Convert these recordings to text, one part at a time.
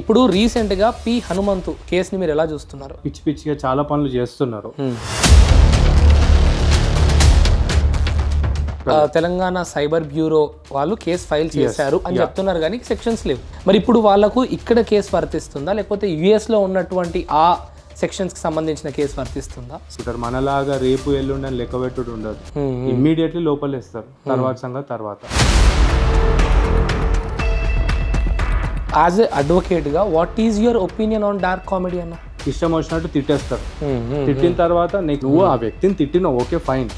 ఇప్పుడు రీసెంట్గా పి హనుమంతు కేసుని మీరు ఎలా చూస్తున్నారు? పిచ్చి పిచ్చిగా చాలా పనులు చేస్తున్నారు. తెలంగాణ సైబర్ బ్యూరో వాళ్ళు కేసు ఫైల్ చేశారు అని చెప్తున్నారు కానీ సెక్షన్స్ లేవు. మరి ఇప్పుడు వాళ్ళకు ఇక్కడ కేసు వర్తిస్తుందా? లేకపోతే యుఎస్లో ఉన్నటువంటి ఆ సెక్షన్స్కి సంబంధించిన కేసు వర్తిస్తుందా? ఇక్కడ మనలాగా రేపు ఎల్లుండి అని లెక్క పెట్టుడు ఉండదు ఇమ్మీడియట్లీ లోపలేస్తారు. తర్వాత సంగతి తర్వాత. As a అడ్వకేట్గా what is your opinion on dark comedy అన్న? ఇష్టం వచ్చినట్టు తిట్టేస్తారు. తిట్టిన తర్వాత నీకు నువ్వు ఆ వ్యక్తిని తిట్టినావు ఓకే ఫైన్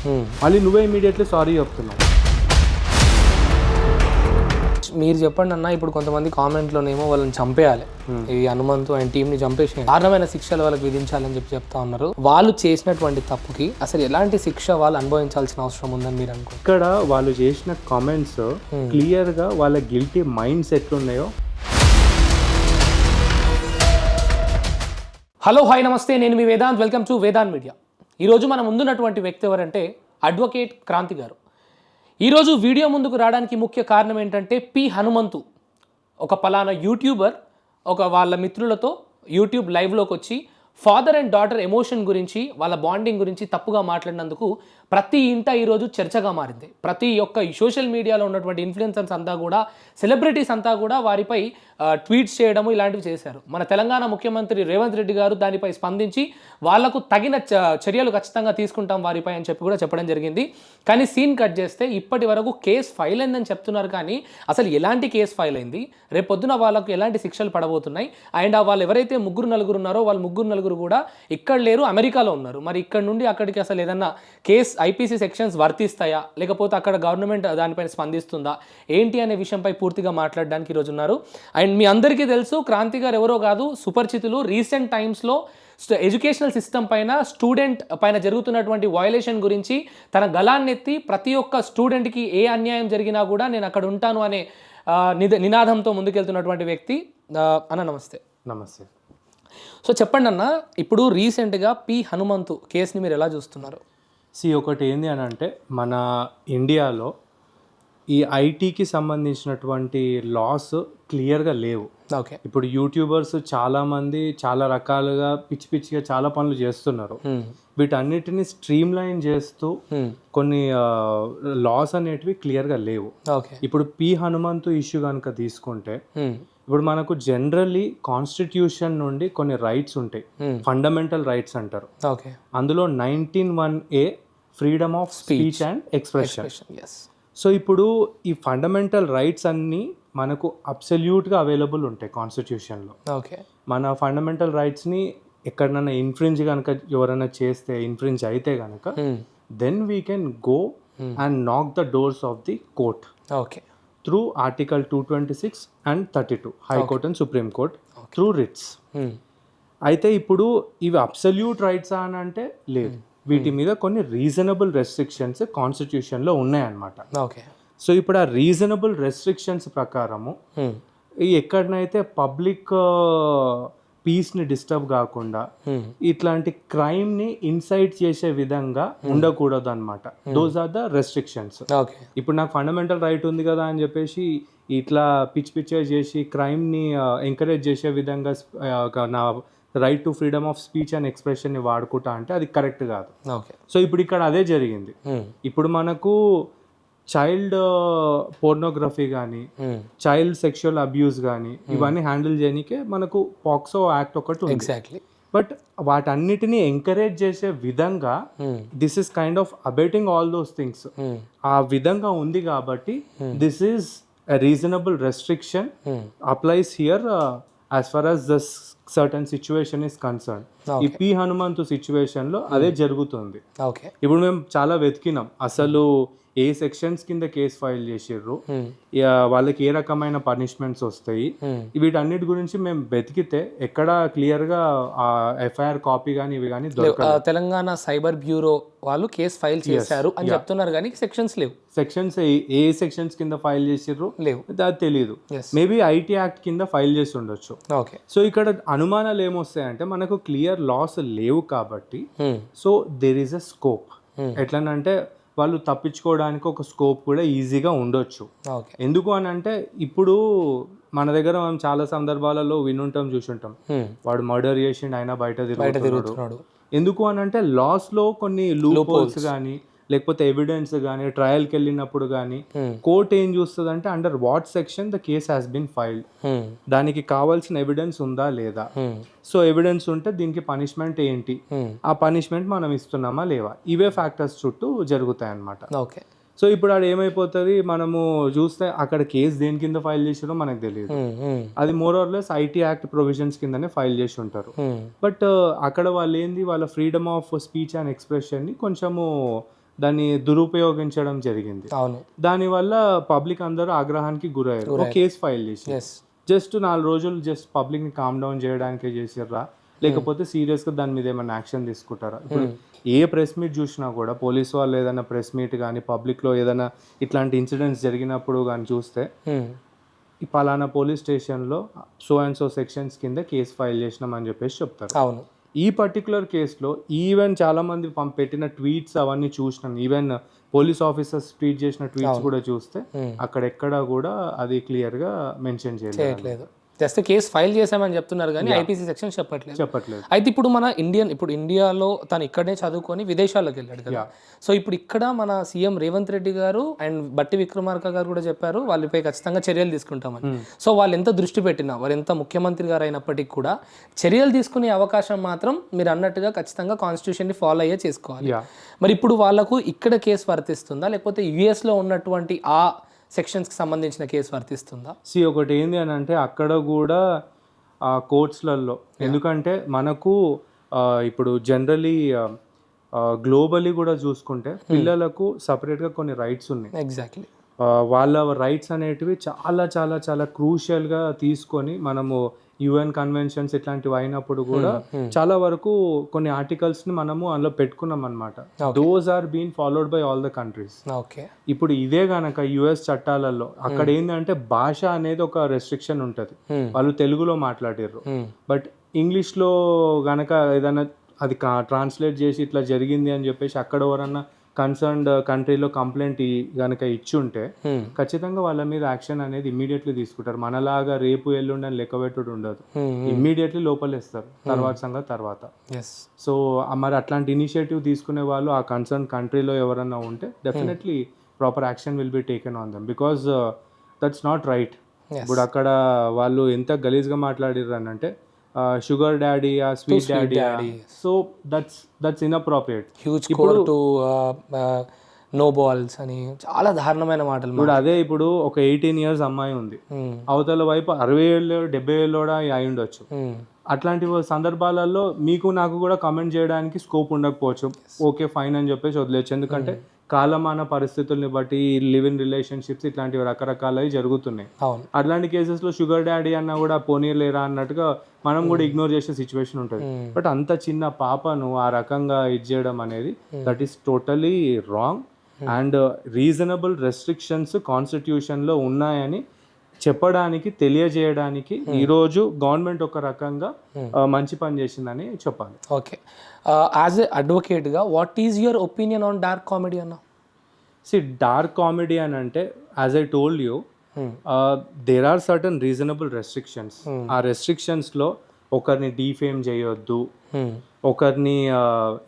మళ్ళీ నువ్వే ఇమీడియట్లీ సారీ చెప్తున్నావు. మీరు చెప్పండి అన్న ఇప్పుడు కొంతమంది కామెంట్లోనేమో వాళ్ళని చంపేయాలి. ఈ హనుమంతు ఆయన టీంని చంపేసి దారుణమైన శిక్షలు వాళ్ళకి విధించాలని చెప్పి చెప్తా ఉన్నారు. వాళ్ళు చేసినటువంటి తప్పుకి అసలు ఎలాంటి శిక్ష వాళ్ళు అనుభవించాల్సిన అవసరం ఉందని మీరు అనుకుంటారు ఇక్కడ వాళ్ళు చేసిన కామెంట్స్ క్లియర్గా వాళ్ళ గిల్టీ మైండ్స్ ఎట్లున్నాయో హలో హాయ్ నమస్తే. నేను మీ Vedant. Welcome to Vedant media. ఈరోజు మనం ముందున్నటువంటి వ్యక్తి ఎవరంటే అడ్వకేట్ క్రాంతి గారు. ఈరోజు వీడియో ముందుకు రావడానికి ముఖ్య కారణం ఏంటంటే పి. హనుమంతు. ఒక పలానా యూట్యూబర్ ఒక వాళ్ళ మిత్రులతో యూట్యూబ్ లైవ్లోకి వచ్చి ఫాదర్ అండ్ డాటర్ ఎమోషన్ గురించి వాళ్ళ బాండింగ్ గురించి తప్పుగా మాట్లాడినందుకు ప్రతి ఇంట ఈరోజు చర్చగా మారింది. ప్రతి ఒక్క సోషల్ మీడియాలో ఉన్నటువంటి ఇన్ఫ్లుయెన్సర్స్ అంతా కూడా సెలబ్రిటీస్ అంతా కూడా వారిపై ట్వీట్స్ చేయడము ఇలాంటివి చేశారు. మన తెలంగాణ ముఖ్యమంత్రి రేవంత్ రెడ్డి గారు దానిపై స్పందించి వాళ్ళకు తగిన చ- చర్యలు ఖచ్చితంగా తీసుకుంటాం వారిపై అని చెప్పి కూడా చెప్పడం జరిగింది. కానీ సీన్ కట్ చేస్తే ఇప్పటి వరకు కేసు ఫైల్ అయిందని చెప్తున్నారు కానీ అసలు ఎలాంటి కేసు ఫైల్ అయింది? రేపు పొద్దున వాళ్ళకు ఎలాంటి శిక్షలు పడబోతున్నాయి? అండ్ ఆ వాళ్ళు ఎవరైతే ముగ్గురు నలుగురు ఉన్నారో వాళ్ళు ముగ్గురు నలుగురు కూడా ఇక్కడ లేరు అమెరికాలో ఉన్నారు. మరి ఇక్కడ నుండి అక్కడికి అసలు ఏదన్నా కేసు ఐపీసీ సెక్షన్స్ వర్తిస్తాయా? లేకపోతే అక్కడ గవర్నమెంట్ దానిపైన స్పందిస్తుందా? ఏంటి అనే విషయంపై పూర్తిగా మాట్లాడడానికి ఈరోజు ఉన్నారు అండ్ మీ అందరికీ తెలుసు క్రాంతి గారు ఎవరో కాదు సుపరిచితులు రీసెంట్ టైమ్స్లో ఎడ్యుకేషనల్ సిస్టమ్ పైన స్టూడెంట్ పైన జరుగుతున్నటువంటి వయలేషన్ గురించి తన గలాన్నెత్తి ప్రతి ఒక్క స్టూడెంట్కి ఏ అన్యాయం జరిగినా కూడా నేను అక్కడ ఉంటాను అనే నిద నినాదంతో ముందుకెళ్తున్నటువంటి వ్యక్తి అన్న నమస్తే. నమస్తే. సో చెప్పండి అన్న ఇప్పుడు రీసెంట్గా పి హనుమంతు కేసుని మీరు ఎలా చూస్తున్నారు? సి ఒకటి ఏంది అని అంటే మన ఇండియాలో ఈ ఐటీకి సంబంధించినటువంటి లాస్ క్లియర్గా లేవు. ఓకే. ఇప్పుడు యూట్యూబర్స్ చాలా మంది చాలా రకాలుగా పిచ్చి పిచ్చిగా చాలా పనులు చేస్తున్నారు. వీటన్నిటిని స్ట్రీమ్ లైన్ చేస్తూ కొన్ని లాస్ అనేటివి క్లియర్గా లేవు. ఓకే. ఇప్పుడు పి హనుమంతు ఇష్యూ కనుక తీసుకుంటే ఇప్పుడు మనకు జనరల్లీ కాన్స్టిట్యూషన్ నుండి కొన్ని రైట్స్ ఉంటాయి. ఫండమెంటల్ రైట్స్ అంటారు. ఓకే అందులో nineteen one A freedom of speech and expression so ఇప్పుడు ఈ ఫండమెంటల్ రైట్స్ అన్నీ మనకు అబ్సల్యూట్గా అవైలబుల్ ఉంటాయి కాన్స్టిట్యూషన్లో ఓకే మన ఫండమెంటల్ రైట్స్ని ఎక్కడైనా ఇన్ఫ్రింజ్ కనుక ఎవరైనా చేస్తే ఇన్ఫ్రింజ్ అయితే కనుక then we can go and knock the doors of the court okay through article two twenty six and thirty two high court and supreme court through writs అయితే ఇప్పుడు ఇవి అబ్సల్యూట్ రైట్స్ అని అంటే లేదు. వీటి మీద కొన్ని రీజనబుల్ రెస్ట్రిక్షన్స్ కాన్స్టిట్యూషన్లో ఉన్నాయన్నమాట. ఓకే సో ఇప్పుడు ఆ రీజనబుల్ రెస్ట్రిక్షన్స్ ప్రకారము ఈ ఎక్కడనైతే పబ్లిక్ పీస్ని డిస్టర్బ్ కాకుండా ఇట్లాంటి క్రైమ్ని ఇన్సైట్ చేసే విధంగా ఉండకూడదు అనమాట those are the restrictions okay. ఇప్పుడు నాకు ఫండమెంటల్ రైట్ ఉంది కదా అని చెప్పేసి ఇట్లా పిచ్చి పిచ్చిగా చేసి క్రైమ్ని ఎంకరేజ్ చేసే విధంగా నా right to freedom of speech and ఎక్స్ప్రెషన్ని వాడుకుంటా అంటే అది కరెక్ట్ కాదు. ఓకే. సో ఇప్పుడు ఇక్కడ అదే జరిగింది. ఇప్పుడు మనకు చైల్డ్ పోర్నోగ్రఫీ కానీ చైల్డ్ సెక్షువల్ అబ్యూస్ కానీ ఇవన్నీ హ్యాండిల్ చేయడానికే మనకు పాక్సో యాక్ట్ ఒకటి ఎగ్జాక్ట్లీ బట్ వాటన్నిటిని ఎంకరేజ్ చేసే విధంగా this is kind of abetting all those things ఆ విధంగా ఉంది కాబట్టి this is reasonable restriction applies here as far as the certain situation is concern ఈ పి హనుమంతు సిచ్యువేషన్లో అదే జరుగుతుంది. ఓకే ఇప్పుడు మేము చాలా వెతికినాం. అసలు ఏ సెక్షన్స్ కింద కేసు ఫైల్ చేసిర్రు వాళ్ళకి ఏ రకమైన పనిష్మెంట్స్ వస్తాయి వీటన్నిటి గురించి మేము వెతికితే ఎక్కడ క్లియర్గా ఎఫ్ఐఆర్ కాపీ కానీ ఇవి కానీ తెలంగాణ సైబర్ బ్యూరో వాళ్ళు కేసు ఫైల్ చేశారు అని చెప్తున్నారు కానీ సెక్షన్స్ లేవు. సెక్షన్స్ ఏ సెక్షన్స్ కింద ఫైల్ చేసిర్రు? లేవు. అది తెలియదు. మేబీ ఐటీ యాక్ట్ కింద ఫైల్ చేసి ఉండొచ్చు. ఓకే. సో ఇక్కడ అనుమానాలు ఏమొస్తాయంటే మనకు క్లియర్ లాస్ లేవు కాబట్టి so there is a scope ఎట్లనంటే వాళ్ళు తప్పించుకోవడానికి ఒక స్కోప్ కూడా ఈజీగా ఉండొచ్చు. ఎందుకు అని అంటే ఇప్పుడు మన దగ్గర మనం చాలా సందర్భాలలో వినుంటాం చూసుంటాం. వాడు మర్డర్ చేసిండు ఆయన బయట తిరుగుతున్నాడు. ఎందుకు అని అంటే లాస్లో కొన్ని లూప్ హోల్స్ కానీ లేకపోతే ఎవిడెన్స్ కానీ ట్రయల్కి వెళ్ళినప్పుడు కానీ కోర్ట్ ఏం చూస్తుంది అంటే under what section the case has been filed దానికి కావాల్సిన ఎవిడెన్స్ ఉందా లేదా? సో ఎవిడెన్స్ ఉంటే దీనికి పనిష్మెంట్ ఏంటి? ఆ పనిష్మెంట్ మనం ఇస్తున్నామా లేవా? ఇవే ఫ్యాక్టర్స్ చుట్టూ జరుగుతాయి అన్నమాట ఓకే సో ఇప్పుడు ఆడ ఏమైపోతుంది? మనము చూస్తే అక్కడ కేసు దేని కింద ఫైల్ చేసారో మనకు తెలియదు. అది more or less IT act provisions కిందనే ఫైల్ చేసి ఉంటారు. బట్ అక్కడ వాళ్ళు ఏంది వాళ్ళ ఫ్రీడమ్ ఆఫ్ స్పీచ్ అండ్ ఎక్స్ప్రెషన్ని కొంచెము దాన్ని దురుపయోగించడం జరిగింది. అవును. దానివల్ల పబ్లిక్ అందరూ ఆగ్రహానికి గురయ్యారు. ఒక కేసు ఫైల్ చేసి జస్ట్ నాలుగు రోజులు జస్ట్ పబ్లిక్ని కామ్ డౌన్ చేయడానికే చేసిర్రా? లేకపోతే సీరియస్గా దాని మీద ఏమైనా యాక్షన్ తీసుకుంటారా? ఇప్పుడు ఏ ప్రెస్ మీట్ చూసినా కూడా పోలీస్ వాళ్ళు ఏదైనా ప్రెస్ మీట్ కానీ పబ్లిక్లో ఏదైనా ఇట్లాంటి ఇన్సిడెంట్స్ జరిగినప్పుడు కానీ చూస్తే ఈ పలానా పోలీస్ స్టేషన్లో సో అండ్ సో సెక్షన్స్ కింద కేసు ఫైల్ చేసినామని చెప్పేసి చెప్తారు. అవును. ఈ పర్టికులర్ కేసులో ఈవెన్ చాలా మంది పంప్ పెట్టిన ట్వీట్స్ అవన్నీ చూసినాం. ఈవెన్ పోలీస్ ఆఫీసర్స్ ట్వీట్ చేసిన ట్వీట్స్ కూడా చూస్తే అక్కడెక్కడ కూడా అది క్లియర్గా మెన్షన్ చేయలేదు. జస్ట్ కేసు ఫైల్ చేసామని చెప్తున్నారు కానీ ఐపీసీ సెక్షన్ చెప్పట్లేదు. చెప్పట్లేదు. అయితే ఇప్పుడు మన ఇండియన్ ఇప్పుడు ఇండియాలో తను ఇక్కడే చదువుకొని విదేశాల్లోకి వెళ్ళాడు కదా. సో ఇప్పుడు ఇక్కడ మన సీఎం రేవంత్ రెడ్డి గారు అండ్ బట్టి విక్రమార్క గారు కూడా చెప్పారు వాళ్ళపై ఖచ్చితంగా చర్యలు తీసుకుంటామని. సో వాళ్ళు ఎంత దృష్టి పెట్టినా వారు ఎంత ముఖ్యమంత్రి గారు అయినప్పటికీ కూడా చర్యలు తీసుకునే అవకాశం మాత్రం మీరు అన్నట్టుగా ఖచ్చితంగా కాన్స్టిట్యూషన్ని ఫాలో అయ్యే చేసుకోవాలి. మరి ఇప్పుడు వాళ్ళకు ఇక్కడ కేసు వర్తిస్తుందా? లేకపోతే US లో ఉన్నటువంటి ఆ సెక్షన్స్కి సంబంధించిన కేసు వర్తిస్తుందా? సి ఒకటి ఏంది అని అంటే అక్కడ కూడా ఆ కోర్ట్స్లలో. ఎందుకంటే మనకు ఇప్పుడు జనరలీ గ్లోబలీ కూడా చూసుకుంటే పిల్లలకు సపరేట్గా కొన్ని రైట్స్ ఉన్నాయి. ఎగ్జాక్ట్లీ వాళ్ళ రైట్స్ అనేటివి చాలా చాలా చాలా క్రూషియల్గా తీసుకొని మనము యుఎన్ కన్వెన్షన్స్ ఇట్లాంటివి అయినప్పుడు కూడా చాలా వరకు కొన్ని ఆర్టికల్స్ని మనము అందులో పెట్టుకున్నాం అనమాట those are been followed by all the countries okay ఇప్పుడు ఇదే గనక యుఎస్ చట్టాలలో అక్కడ ఏంటంటే భాష అనేది ఒక రెస్ట్రిక్షన్ ఉంటుంది. వాళ్ళు తెలుగులో మాట్లాడారు బట్ ఇంగ్లీష్లో గనక ఏదైనా అది ట్రాన్స్లేట్ చేసి ఇట్లా జరిగింది అని చెప్పేసి అక్కడ ఎవరన్నా కన్సర్న్డ్ కంట్రీలో కంప్లైంట్ గనక ఇచ్చుంటే ఖచ్చితంగా వాళ్ళ మీద యాక్షన్ అనేది ఇమ్మీడియట్లీ తీసుకుంటారు. మనలాగా రేపు ఎల్లుండి అని లెక్కబెట్టుడు ఉండదు. ఇమ్మీడియట్లీ లోపలేస్తారు. తర్వాత సంగతి తర్వాత. సో మరి అట్లాంటి ఇనిషియేటివ్ తీసుకునే వాళ్ళు ఆ కన్సర్న్ కంట్రీలో ఎవరన్నా ఉంటే definitely proper action will be taken on them because that's not right ఇప్పుడు అక్కడ వాళ్ళు ఎంత గలీజ్గా మాట్లాడిర్రు అని అంటే షుగర్ డాడీ ఆ sweet daddy so that's that's inappropriate huge to no balls అని చాలా దారుణమైన మాటలు ఇప్పుడు అదే ఇప్పుడు ఒక ఎయిటీన్ ఇయర్స్ అమ్మాయి ఉంది. Hmm. అవతల వైపు అరవై ఏళ్ళు డెబ్బై ఏళ్ళు కూడా అయి ఉండొచ్చు. Hmm. అట్లాంటి సందర్భాలలో మీకు నాకు కూడా కమెంట్ చేయడానికి స్కోప్ ఉండకపోవచ్చు. ఓకే ఫైన్ అని చెప్పేసి వదిలేచ్చు ఎందుకంటే కాలమాన పరిస్థితుల్ని బట్టి లివ్ ఇన్ రిలేషన్షిప్స్ ఇట్లాంటివి రకరకాలవి జరుగుతున్నాయి. అట్లాంటి కేసెస్లో షుగర్ డాడీ అన్నా కూడా పోనీలేరా అన్నట్టుగా మనం కూడా ఇగ్నోర్ చేసే సిచ్యువేషన్ ఉంటుంది. బట్ అంత చిన్న పాపను ఆ రకంగా ఇది చేయడం అనేది that is totally wrong and reasonable restrictions కాన్స్టిట్యూషన్లో ఉన్నాయని చెప్పడానికి తెలియజేయడానికి ఈరోజు గవర్నమెంట్ ఒక రకంగా ఆ, మంచి పని చేసిందని చెప్పాలి. Okay. As a అడ్వకేట్గా what is your opinion on dark comedy అన్న? సి డార్క్ కామెడీ అని అంటే as I told you there are certain reasonable restrictions ఆ రెస్ట్రిక్షన్స్లో ఒకరిని డీఫేమ్ చేయొద్దు. ఒకరిని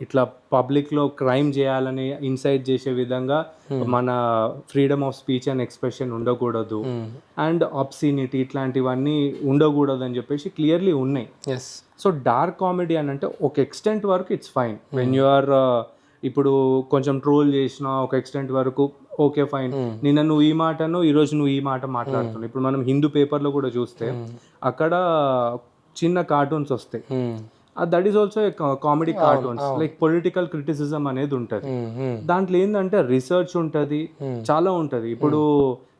ఇట్లా పబ్లిక్లో క్రైమ్ చేయాలని ఇన్సైట్ చేసే విధంగా మన freedom of speech and expression ఉండకూడదు. అండ్ ఆప్సినిటీ ఇట్లాంటివన్నీ ఉండకూడదు అని చెప్పేసి క్లియర్లీ ఉన్నాయి. సో డార్క్ కామెడీ అని అంటే ఒక ఎక్స్టెంట్ వరకు it's fine. When you are ఇప్పుడు కొంచెం ట్రోల్ చేసిన ఒక ఎక్స్టెంట్ వరకు ఓకే ఫైన్. నిన్న నువ్వు ఈ మాటను ఈరోజు నువ్వు ఈ మాట మాట్లాడుతున్నావు. ఇప్పుడు మనం హిందూ పేపర్లో కూడా చూస్తే అక్కడ చిన్న కార్టూన్స్ వస్తాయి. That is also comedy cartoons like political criticism అనేది ఉంటుంది. దాంట్లో ఏంటంటే రీసెర్చ్ ఉంటుంది చాలా ఉంటుంది. ఇప్పుడు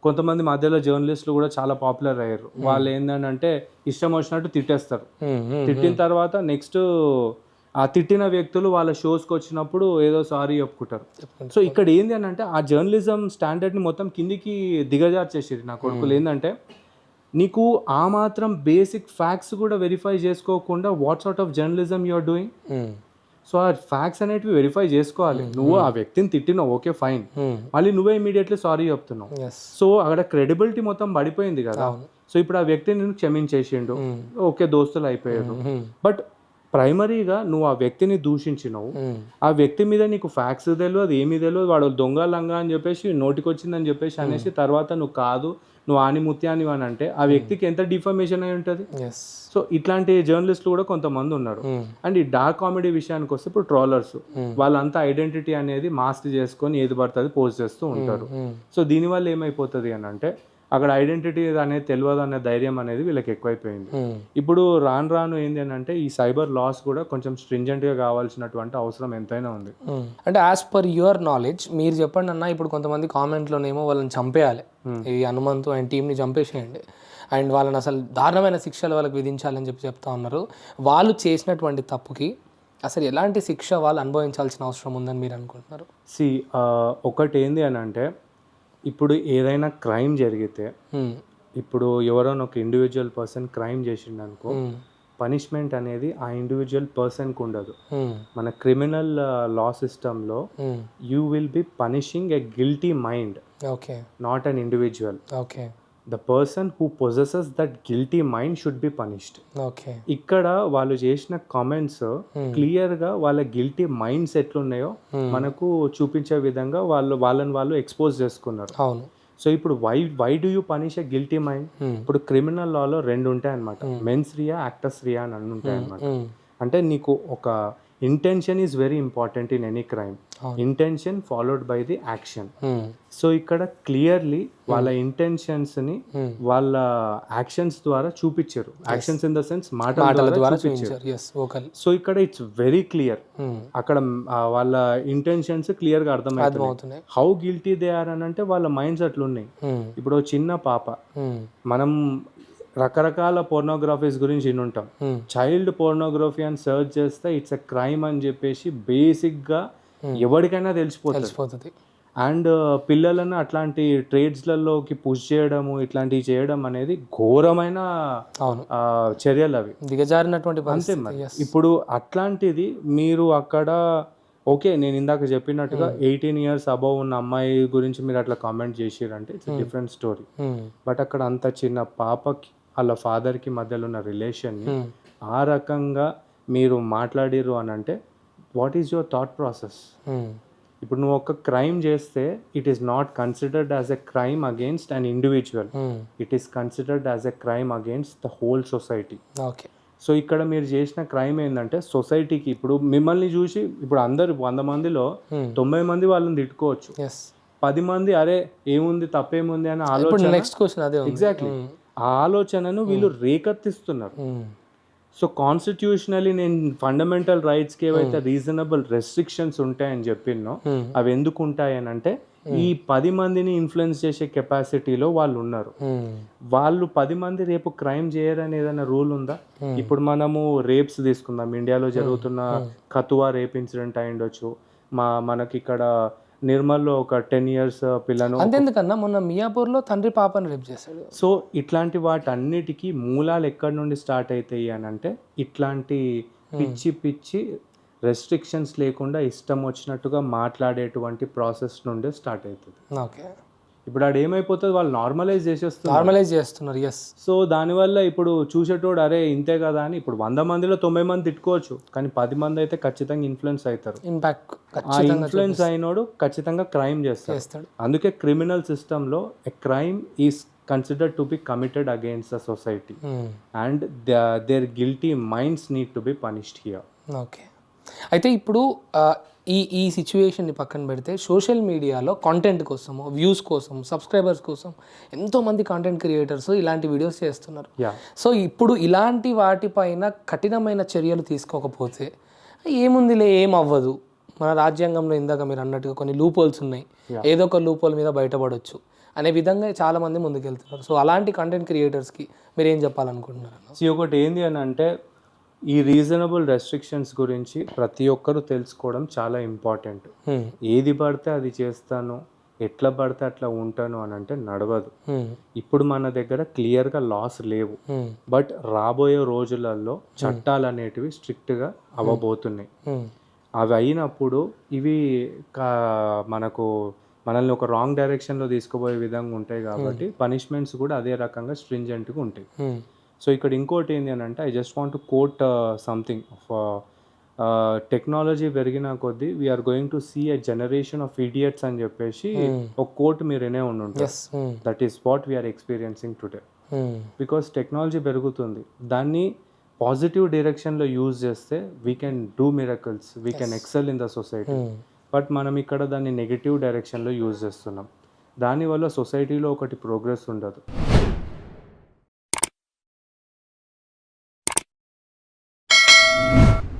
కొంతమంది మధ్యలో జర్నలిస్టులు కూడా చాలా పాపులర్ అయ్యారు. వాళ్ళు ఏంటంటే ఇష్టం వచ్చినట్టు తిట్టేస్తారు. తిట్టిన తర్వాత నెక్స్ట్ ఆ తిట్టిన వ్యక్తులు వాళ్ళ షోస్కి వచ్చినప్పుడు ఏదో సారీ చెప్పుకుంటారు. సో ఇక్కడ ఏంది అని అంటే ఆ జర్నలిజం స్టాండర్డ్ని మొత్తం కిందికి దిగజార్చేసేది నా కొడుకులు. ఏంటంటే నీకు ఆ మాత్రం బేసిక్ ఫ్యాక్ట్స్ కూడా వెరిఫై చేసుకోకుండా what sort of journalism you are doing so ఆ ఫ్యాక్ట్స్ అనేటివి వెరిఫై చేసుకోవాలి. నువ్వు ఆ వ్యక్తిని తిట్టినావు ఓకే ఫైన్ మళ్ళీ నువ్వే ఇమీడియట్లీ సారీ చెప్తున్నావు. సో అక్కడ క్రెడిబిలిటీ మొత్తం పడిపోయింది కదా. సో ఇప్పుడు ఆ వ్యక్తిని నేను క్షమించేసిండు ఓకే దోస్తులు అయిపోయారు. బట్ ప్రైమరీగా నువ్వు ఆ వ్యక్తిని దూషించినావు. ఆ వ్యక్తి మీద నీకు ఫ్యాక్స్ తెలియదు ఏమీ తెలియదు వాడు దొంగ లంగా అని చెప్పేసి నోటికి వచ్చిందని చెప్పేసి అనేసి తర్వాత నువ్వు కాదు నువ్వు ఆని ముత్యాని అని అంటే ఆ వ్యక్తికి ఎంత డిఫర్మేషన్ అయి ఉంటుంది? సో ఇట్లాంటి జర్నలిస్టులు కూడా కొంతమంది ఉన్నారు. అండ్ ఈ డార్క్ కామెడీ విషయానికి వస్తే ఇప్పుడు ట్రోలర్స్ వాళ్ళంతా ఐడెంటిటీ అనేది మాస్క్ చేసుకొని ఏది పడుతుంది పోస్ట్ చేస్తూ ఉంటారు. సో దీనివల్ల ఏమైపోతుంది అని అంటే అక్కడ ఐడెంటిటీ అనేది తెలియదు అనే ధైర్యం అనేది వీళ్ళకి ఎక్కువైపోయింది. ఇప్పుడు రాను రాను ఏంది అని అంటే ఈ సైబర్ లాస్ కూడా కొంచెం stringent గా కావాల్సినటువంటి అవసరం ఎంతైనా ఉంది. అంటే యాజ్ పర్ యువర్ నాలెడ్జ్ మీరు చెప్పండి అన్న ఇప్పుడు కొంతమంది కామెంట్లోనేమో వాళ్ళని చంపేయాలి. ఈ హనుమంతు అండ్ టీంని చంపేసేయండి. అండ్ వాళ్ళని అసలు దారుణమైన శిక్షలు వాళ్ళకి విధించాలని చెప్పి చెప్తా ఉన్నారు. వాళ్ళు చేసినటువంటి తప్పుకి అసలు ఎలాంటి శిక్ష వాళ్ళు అనుభవించాల్సిన అవసరం ఉందని మీరు అనుకుంటున్నారు? సి ఒకటి ఏంది అని అంటే ఇప్పుడు ఏదైనా క్రైమ్ జరిగితే. ఇప్పుడు ఎవరైనా ఒక ఇండివిజువల్ పర్సన్ క్రైమ్ చేసిండు అనుకో పనిష్మెంట్ అనేది ఆ ఇండివిజువల్ పర్సన్కి ఉండదు. మన క్రిమినల్ లా సిస్టంలో you will be punishing a guilty mind okay. Not an individual okay. The person who possesses that guilty mind should be punished okay ఇక్కడ వాళ్ళు చేసిన కామెంట్స్ క్లియర్గా వాళ్ళ గిల్టీ మైండ్స్ ఎట్లున్నాయో మనకు చూపించే విధంగా వాళ్ళు వాళ్ళని వాళ్ళు ఎక్స్పోజ్ చేసుకున్నారు. అవును. సో ఇప్పుడు why why do you punish a guilty mind ఇప్పుడు క్రిమినల్ లాలో రెండు ఉంటాయి అనమాట మెన్స్ రియా యాక్టర్స్ రియా అని ఉంటాయి అనమాట Hmm. అంటే నీకు ఒక intention is very important in any crime. Intention followed by the action Hmm. So ఇక్కడ క్లియర్లీ వాళ్ళ ఇంటెన్షన్స్ని వాళ్ళ యాక్షన్స్ ద్వారా చూపించారు. యాక్షన్స్ ఇన్ ద సెన్స్ మాటల ద్వారా చూపించారు. సో ఇక్కడ ఇట్స్ వెరీ క్లియర్ అక్కడ వాళ్ళ ఇంటెన్షన్స్ క్లియర్గా అర్థమవుతున్నాయి. హౌ గిల్టీ దే ఆర్ అని అంటే వాళ్ళ మైండ్స్ అట్లున్నాయి. Hmm. ఇప్పుడు చిన్న పాప. Hmm. మనం రకరకాల పోర్నోగ్రఫీస్ గురించి వినుంటాం. Hmm. చైల్డ్ పోర్నోగ్రఫీ అని సర్చ్ చేస్తే ఇట్స్ ఎ క్రైమ్ అని చెప్పేసి బేసిక్గా ఎవరికైనా తెలిసిపోతుంది. అండ్ పిల్లలను అట్లాంటి ట్రేడ్స్లలోకి పుష్ చేయడము ఇట్లాంటివి చేయడం అనేది ఘోరమైన అవును. చర్యలు అవి. దిగజారినటువంటి అంతే మరి. ఇప్పుడు అట్లాంటిది మీరు అక్కడ ఓకే నేను ఇందాక చెప్పినట్టుగా ఎయిటీన్ ఇయర్స్ అబౌవ్ ఉన్న అమ్మాయి గురించి మీరు అట్లా కామెంట్ చేసిరంటే it's different story Hmm. But అక్కడ అంత చిన్న పాపకి వాళ్ళ ఫాదర్కి మధ్యలో ఉన్న రిలేషన్ని Hmm. ఆ రకంగా మీరు మాట్లాడిరు అని అంటే what is your thought process? Hmm. ఇప్పుడు నువ్వు ఒక క్రైమ్ చేస్తే it is not considered as a crime against an individual. Hmm. It is considered as a crime against the whole society. Okay so ఇక్కడ మీరు చేసిన క్రైమ్ ఏంటంటే సొసైటీకి ఇప్పుడు మిమ్మల్ని చూసి ఇప్పుడు అందరు వంద మందిలో Hmm. తొంభై మంది వాళ్ళని తిట్టుకోవచ్చు. పది మంది అరే ఏముంది తప్పేముంది అని ఆలోచన నెక్స్ట్ క్వశ్చన్ అదే ఉంది. ఎగ్జాక్ట్లీ ఆ ఆలోచనను వీళ్ళు రేకెత్తిస్తున్నారు. సో కాన్స్టిట్యూషనలీ నేను ఫండమెంటల్ రైట్స్కి ఏవైతే రీజనబుల్ రెస్ట్రిక్షన్స్ ఉంటాయని చెప్పినో Hmm. అవి ఎందుకు ఉంటాయని అంటే ఈ పది మందిని ఇన్ఫ్లుయెన్స్ చేసే కెపాసిటీలో వాళ్ళు ఉన్నారు. Hmm. వాళ్ళు పది మంది రేపు క్రైమ్ చేయరని ఏదైనా రూల్ ఉందా? ఇప్పుడు మనము రేప్స్ తీసుకుందాం. ఇండియాలో జరుగుతున్న కతువా రేప్ ఇన్సిడెంట్ అయి ఉండొచ్చు మా మనకి ఇక్కడ నిర్మల్లో ఒక టెన్ ఇయర్స్ పిల్లను అంతెందుకన్నా మొన్న మియాపూర్లో తండ్రి పాపని రేపు చేశాడు. సో ఇట్లాంటి వాటన్నిటికీ మూలాలు ఎక్కడి నుండి స్టార్ట్ అవుతాయి అని అంటే ఇట్లాంటి పిచ్చి పిచ్చి రెస్ట్రిక్షన్స్ లేకుండా ఇష్టం వచ్చినట్టుగా మాట్లాడేటువంటి ప్రాసెస్ నుండే స్టార్ట్ అవుతుంది. ఓకే. ఇప్పుడు ఆడ ఏమైపోతుంది? వాళ్ళు నార్మలైజ్ చేసేస్తున్నారు. నార్మలైజ్ చేస్తున్నారు ఎస్ సో దానివల్ల ఇప్పుడు చూసేటోడు అరే ఇంతే కదా అని ఇప్పుడు వంద మందిలో తొంభై మంది తిట్టుకోవచ్చు. కానీ పది మంది అయితే ఖచ్చితంగా ఇన్ఫ్లుయెన్స్ అవుతారు. ఇంపాక్ట్ ఆ ఇన్ఫ్లుయెన్స్ అయినోడు ఖచ్చితంగా క్రైమ్ చేస్తాడు. అందుకే క్రిమినల్ సిస్టంలో a crime is considered to be committed against the society. And their guilty minds need to be punished here okay అయితే ఇప్పుడు ఈ ఈ సిచ్యువేషన్ని పక్కన పెడితే సోషల్ మీడియాలో కాంటెంట్ కోసము వ్యూస్ కోసం సబ్స్క్రైబర్స్ కోసం ఎంతోమంది కాంటెంట్ క్రియేటర్స్ ఇలాంటి వీడియోస్ చేస్తున్నారు. సో ఇప్పుడు ఇలాంటి వాటిపైన కఠినమైన చర్యలు తీసుకోకపోతే ఏముందిలే ఏం అవ్వదు మన రాజ్యాంగంలో ఇందాక మీరు అన్నట్టుగా కొన్ని లూపోల్స్ ఉన్నాయి. ఏదో ఒక లూపోల్ మీద బయటపడవచ్చు అనే విధంగా చాలా మంది ముందుకెళ్తున్నారు. సో అలాంటి కంటెంట్ క్రియేటర్స్కి మీరు ఏం చెప్పాలనుకుంటున్నారు ఒకటి ఏంది అని అంటే ఈ రీజనబుల్ రెస్ట్రిక్షన్స్ గురించి ప్రతి ఒక్కరూ తెలుసుకోవడం చాలా ఇంపార్టెంట్ Hmm. ఏది పడితే అది చేస్తాను ఎట్లా పడితే అట్లా ఉంటాను అని అంటే నడవదు. Hmm. ఇప్పుడు మన దగ్గర క్లియర్గా లాస్ లేవు. Hmm. బట్ రాబోయే రోజులలో చట్టాలు అనేటివి స్ట్రిక్ట్గా అవ్వబోతున్నాయి Hmm. అవి అయినప్పుడు ఇవి మనకు మనల్ని ఒక రాంగ్ డైరెక్షన్లో తీసుకుపోయే విధంగా ఉంటాయి కాబట్టి పనిష్మెంట్స్ కూడా అదే రకంగా స్ట్రింజెంట్గా ఉంటాయి. సో ఇక్కడ ఇంకోటి ఏంటి అని అంటే I just want quote something technology పెరిగిన కొద్దీ we're going to see a generation of idiots అని చెప్పేసి ఒక కోట్ మీరు వినే ఉండుంటారు that is what we're experiencing today because technology పెరుగుతుంది. దాన్ని పాజిటివ్ డైరెక్షన్లో యూజ్ చేస్తే we can do miracles we can excel in the society but మనం ఇక్కడ దాన్ని నెగిటివ్ డైరెక్షన్లో యూజ్ చేస్తున్నాం. దానివల్ల సొసైటీలో ఒకటి ప్రోగ్రెస్ ఉండదు.